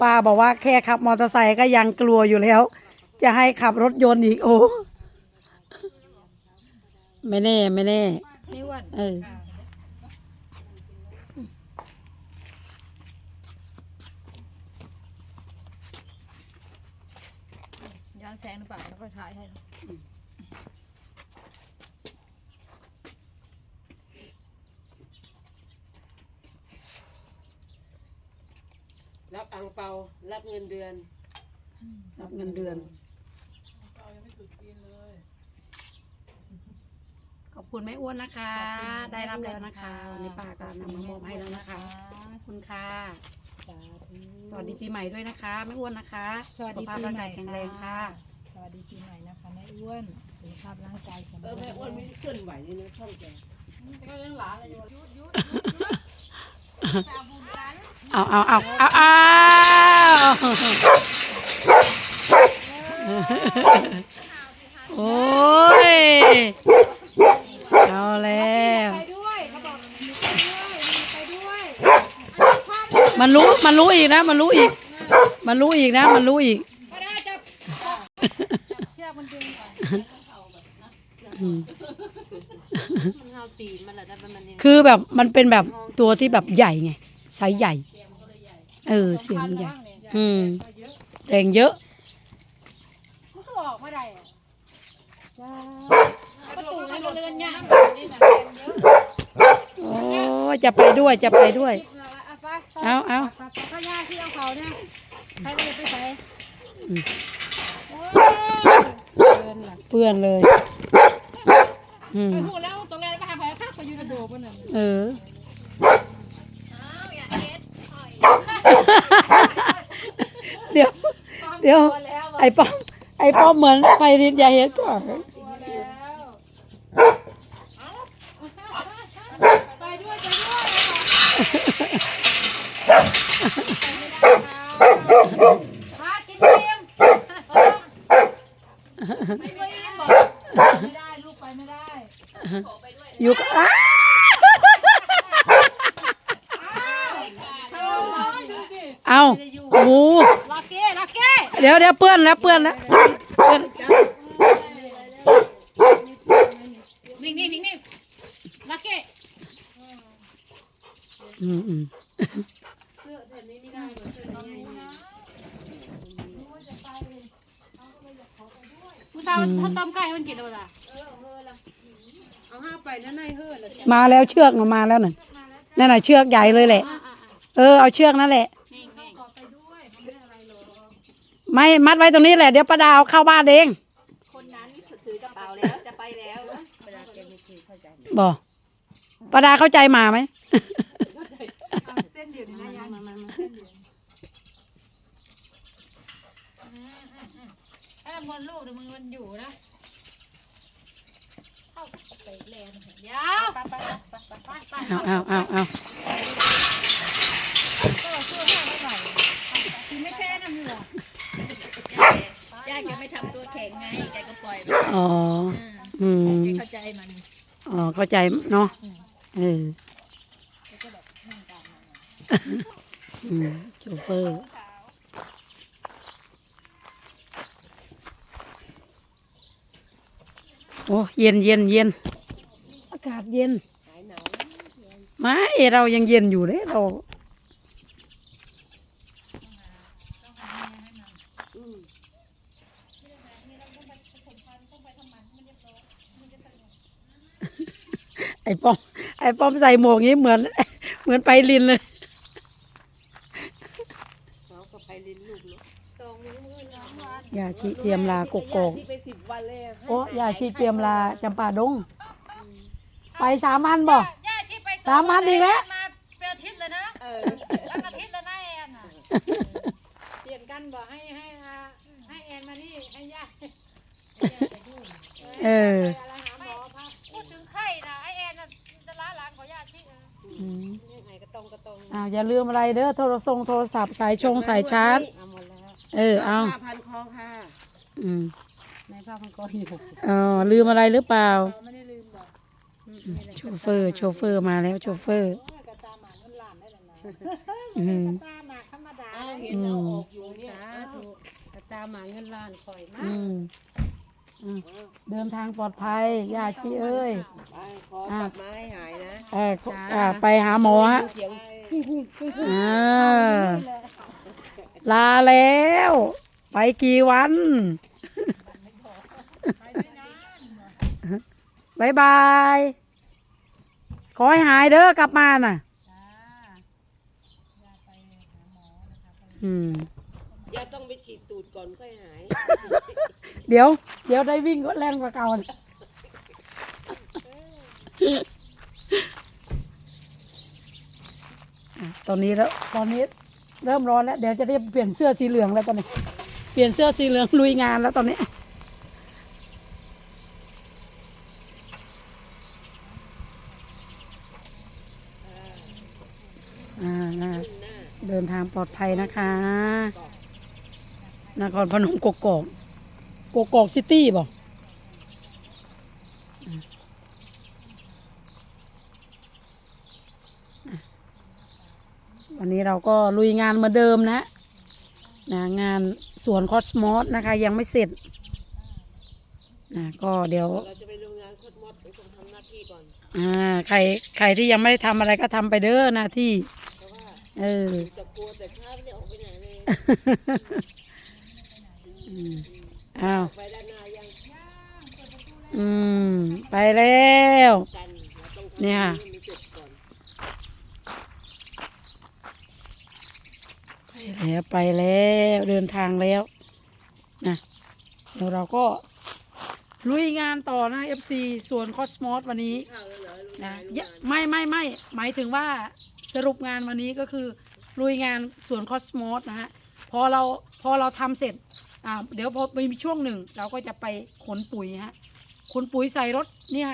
ป้าบอกว่าแค่ขับมอเตอร์ไซค์ก็ยังกลัวอยู่แล้ว จะให้ขับรถยนต์อีกโอ้ไม่แน่ไม่แน่ไม่อ้วนเออย้อนแสงหรือเปล่าแล้วก็ถ่ายให้ รับอังเปา รับ เงินเดือนรับเงินเดือนขอบคุณแม่อ้วนนะคะ ได้รับแล้วนะคะวันนี้ป้าก็นำมามอบให้แล้วนะคะขอบคุณค่ะสวัสดีปีใหม่ด้วยนะคะแม่อ้วนนะคะสวัสดีขภาพปีร่างใหกาม่ยแข็งแรงค่ะ สวัสดีปีใหม่นะคะแม่อ้วนสุขภาพร่างกายแข็งเอแรองแม่อ้วนไม่ได้เคลื่อนไหวเลยนะช่องแกเอาเอาเอาเอาเอาโอ้ย เอาแล้วมันรู้ มันรู้อีกนะ มันรู้อีก มันรู้อีกนะ มันรู้อีกเชือกมันดึงก่อนอื มมันเอาตีนมันแหละแต่มันยังคือแบบมันเป็นแบบตัวที่แบบใหญ่ไงไซส์ใหญ่ เออเสียงมันใหญ่ อืม แรงเยอะ มันก็ออกมาได้อะประตูนี่ก็เลื่อนยากนี่นะเยอะโอ้ยจะไปด้วยจะไปด้วย เอาเอาข้าวยาที่เอาเขาเนี่ยใครไปไปใส่อืม โอ้ยเดินล่ะเปื้อนเลย อืมไปพูดแล้วตรงแรกไปหาไผ่ข้าไปอยู่ในโดบนนั่นเออ เดี๋ยว เดี๋ยว ไอ้ป้อมไอ้ป้อมเหมือนไปรินยาเฮ็ดก่อนไปด้วยไปด้วยพากินเพียงไม่ไปบอกไม่ได้ลูก ไปไม่ได้อยู่กับอ้าเอาโอ้โหลักเก้ลักเก้เดี๋ยวเดี๋ยวเปื้อนแล้วเปื้อนแล้วเปื้อนนิ่งนิ่งนิ่งนิ่งลักเก้อืมอืมผู้สาวเขาต้มไก่ให้มันกินได้ป่ะ เอาห้าไปแล้วนายเฮ้อแล้วมาแล้วเชือกหนูมาแล้วน่ะนั่นน่ะเชือกใหญ่เลยแหละ เออเอาเชือกนั่นแหละนิ่งนิ่งไม่มัดไว้ตรงนี้แหละเดี๋ยวป้าดาวเข้าบ้านเอง คนนั้นถือกระเป๋าแล้วจะไปแล้วบอกป้าดาเข้าใจหมาไหมเส้นเดียวนะยังไอ้บนลูกเดี๋ยวมึงมันอยู่นะ เข้าไปแลนเดี๋ยวไปไปไปไปเอาเอาเอาเอาก็ช่วยให้เขาหน่อยคือไม่แช่น้ำเหงื่อย่าแกไม่ทำตัวแข็งไงแกก็ปล่อยไปอ๋ออืมแกเข้าใจมันอ๋อเข้าใจเนาะเอออืมโชเฟอร์ โอ้เย็นเย็นเย็นอากาศเย็นไม่เรายังเย็นอยู่เลยเราไอ้ป้อมไอ้ป้อมใส่หมวกนี้เหมือน เหมือนไปลินเลย เขาก็ไปลิ้นลูกเนาะ ยาชีเตรียมลากกอกที่ไปสิบวันเลยอะโอ้ยาชีเตรียมลาจำปาดง ไปสามอันบ่ ย่าชีไปสามวันอีกแล้ว มาเป็นอาทิตย์เลยนะเออตั้งอาทิตย์แล้วนะแอนน่ะเปลี่ยนกันบอกให้ให้อาให้แอนมานี่ให้ย่าเอออะไรหาหมอพาพูดถึงไข้นะไอแอนน่ะจะล้าหลานของย่าชีนะอืมไหนกระตรงกระตรงอ้าวอย่าลืมอะไรเด้อโทรศัพท์โทรศัพท์สายชงสายชาร์จ เอาหมดแล้ว เออเอาห้าพันคอค่ะอืมในผ้าพันคออยู่อ๋อลืมอะไรหรือเปล่าไม่ได้ลืมโชเฟอร์ โชเฟอร์มาแล้วโชเฟอร์โอ้ยกระตาหมาเงินล้านได้แล้วนะอืมกระตาหมาธรรมดาอ้าวได้เห็นเอาออกอยู่เนี่ยสาอ้าวธุกระตาหมาเงินล้านคอยมาอืมอืมเดินทางปลอดภัยย่าชีเอ้ยไปขอกลับมาให้หายนะเอออ่าไปหาหมอฮะเสียงอ่า ลาแล้ว ไปกี่วันบายบาย ขอให้หายเด้อกลับมาน่ะอืมย่าต้องไปฉีดตูดก่อนค่อยหาย เดี๋ยว เดี๋ยวได้วิ่งก็แรงกว่าเก่าน่ะอะตอนนี้แล้ว ตอนนี้ เริ่มร้อนแล้ว เดี๋ยวจะได้เปลี่ยนเสื้อสีเหลืองแล้วตอนนี้ เปลี่ยนเสื้อสีเหลืองลุยงานแล้วตอนนี้ เดินทางปลอดภัยนะคะ นครพนมกกอกกกอกซิตี้บ่อะอะ วันนี้เราก็ลุยงานเหมือนเดิมนะนะงานสวนคอสมอสนะคะยังไม่เสร็จนะก็เดี๋ยวเราจะไปโรงงานโคตรมดไปทำหน้าที่ก่อนอ่าใครใครที่ยังไม่ได้ทำอะไรก็ทำไปเด้อหน้าที่เพราะว่าเออจะกลัวแต่ข้าไม่ได้ออกไปไหนเลยอืมอ้าวไปด้านหน้ายังอืมไปแล้วกันเราต้องทำเนี่ย ให้มันเสร็จก่อน ไป แล้วไปแล้วเดินทางแล้วนะเดี๋ยวเราก็ลุยงานต่อนะ FC ส่วนคอสมอสวันนี้นะไม่ไม่ไม่หมายถึงว่าสรุปงานวันนี้ก็คือลุยงานส่วนคอสมอสนะฮะพอเราพอเราทำเสร็จอ่าเดี๋ยวพอมีช่วงหนึ่ง เราก็จะไปขนปุ๋ยฮะขนปุ๋ยใส่รถเนี่ย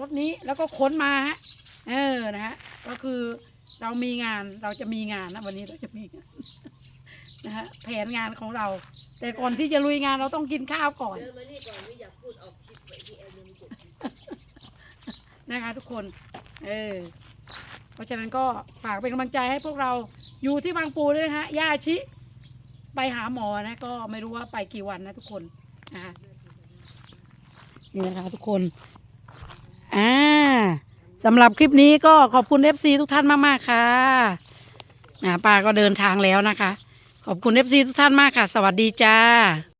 รถนี้แล้วก็ขนมาฮะเออนะฮะก็คือเรามีงานเราจะมีงานนะวันนี้เราจะมีงาน นะฮะแผนงานของเรา แต่ก่อนที่จะลุยงานเราต้องกินข้าวก่อน เดินมานี่ก่อนไม่อยากพูดออกคลิปไปที่แอนยังไม่จบนะคะทุกคน เออ เพราะฉะนั้นก็ฝากเป็นกำลังใจให้พวกเราอยู่ที่บางปูด้วยนะฮะย่าชิ ไปหาหมอนะ ก็ไม่รู้ว่าไปกี่วันนะทุกคนนะคะนี่นะคะทุกคน อ่าสำหรับคลิปนี้ก็ขอบคุณ FC ทุกท่านมาก ๆ ค่ะนะป้าก็เดินทางแล้วนะคะ ขอบคุณเอฟซีทุกท่านมากค่ะ สวัสดีจ้า